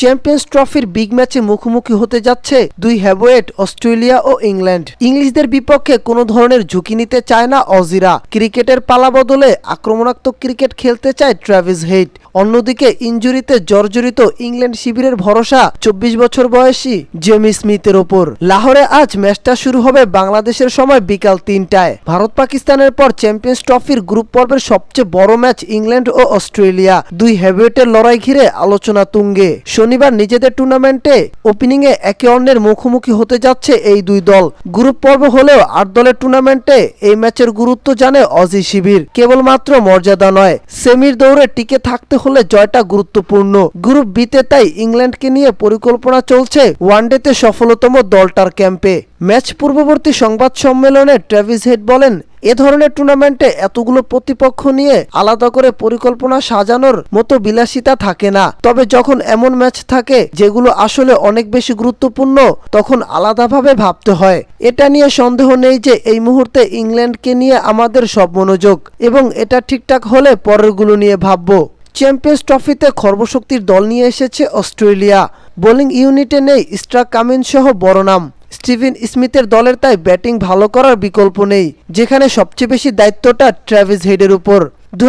Champions ট্রফির big ম্যাচে মুখোমুখি হতে যাচ্ছে দুই হ্যাবোয়েট অস্ট্রেলিয়া ও ইংল্যান্ড। ইংলিশদের বিপক্ষে কোনো ধরনের ঝুঁকি নিতে চায় না অজিরা। ক্রিকেটের পালা বদলে আক্রমণাত্মক ক্রিকেট খেলতে চায় ট্রাভিস হেইট। অন্যদিকে ইঞ্জুরিতে জর্জরিত ইংল্যান্ড শিবিরের ভরসা চব্বিশ বছর বয়সী জেমি স্মিথের ওপর। লাহোরে আজ ম্যাচটা শুরু হবে বাংলাদেশের সময় বিকাল তিনটায়। ভারত পাকিস্তানের পর চ্যাম্পিয়ন্স ট্রফির গ্রুপ পর্বের সবচেয়ে বড় ম্যাচ ইংল্যান্ড ও অস্ট্রেলিয়া। দুই হেভিওয়েটের লড়াই ঘিরে আলোচনা তুঙ্গে। শনিবার নিজেদের টুর্নামেন্টে ওপেনিংয়ে একে অন্যের মুখোমুখি হতে যাচ্ছে এই দুই দল। গ্রুপ পর্ব হলেও আট দলের টুর্নামেন্টে এই ম্যাচের গুরুত্ব জানে অজি শিবির। কেবলমাত্র মর্যাদা নয়, সেমির দৌড়ে টিকে থাকতে হলে জয়টা গুরুত্বপূর্ণ। গ্রুপ বিতে তাই ইংল্যান্ডকে নিয়ে পরিকল্পনা চলছে ওয়ানডেতে সফলতম দলটার ক্যাম্পে। ম্যাচ পূর্ববর্তী সংবাদ সম্মেলনে ট্রেভিস হেড বলেন, এ ধরনের টুর্নামেন্টে এতগুলো প্রতিপক্ষ নিয়ে আলাদা করে পরিকল্পনা সাজানোর মতো বিলাসিতা থাকে না। তবে যখন এমন ম্যাচ থাকে যেগুলো আসলে অনেক বেশি গুরুত্বপূর্ণ, তখন আলাদাভাবে ভাবতে হয়। এটা নিয়ে সন্দেহ নেই যে এই মুহূর্তে ইংল্যান্ডকে নিয়ে আমাদের সব মনোযোগ এবং এটা ঠিকঠাক হলে পরেরগুলো নিয়ে ভাববো। চ্যাম্পিয়ন্স ট্রফিতে খর্বশক্তির দল নিয়ে এসেছে অস্ট্রেলিয়া। বোলিং ইউনিটে নেই স্ট্রাক কামিন সহ বড় নাম। স্টিভেন স্মিথের দলের তাই ব্যাটিং ভালো করার বিকল্প নেই, যেখানে সবচেয়ে বেশি দায়িত্বটা ট্র্যাভিস হেডের উপর। দু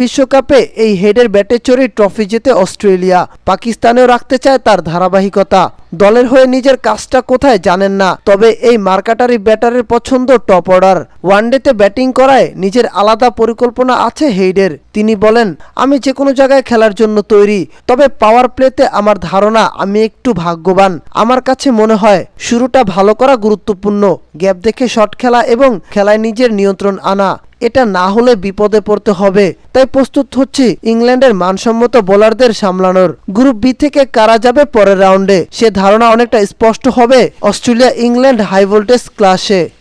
বিশ্বকাপে এই হেডের ব্যাটে চড়ে ট্রফি জেতে অস্ট্রেলিয়া পাকিস্তানেও রাখতে চায় তার ধারাবাহিকতা। দলের হয়ে নিজের কাজটা কোথায় জানেন না, তবে এই মার্কাটারি ব্যাটারের পছন্দ টপ অর্ডার। ওয়ানডেতে ব্যাটিং করায় নিজের আলাদা পরিকল্পনা আছে হেইডের। তিনি বলেন, আমি যে কোনো জায়গায় খেলার জন্য তৈরি, তবে পাওয়ার প্লেতে আমার ধারণা আমি একটু ভাগ্যবান। আমার কাছে মনে হয় শুরুটা ভালো করা গুরুত্বপূর্ণ। গ্যাপ দেখে শট খেলা এবং খেলায় নিজের নিয়ন্ত্রণ আনা। এটা না হলে বিপদে পড়তে হবে। তাই প্রস্তুত হচ্ছে ইংল্যান্ডের মানসম্মত বোলারদের সামলানোর। গ্রুপ বি থেকে কারা যাবে পরের রাউন্ডে? সে ধারণা অনেকটা স্পষ্ট হবে। অস্ট্রেলিয়া ইংল্যান্ড হাই ভোল্টেজ ক্লাসে।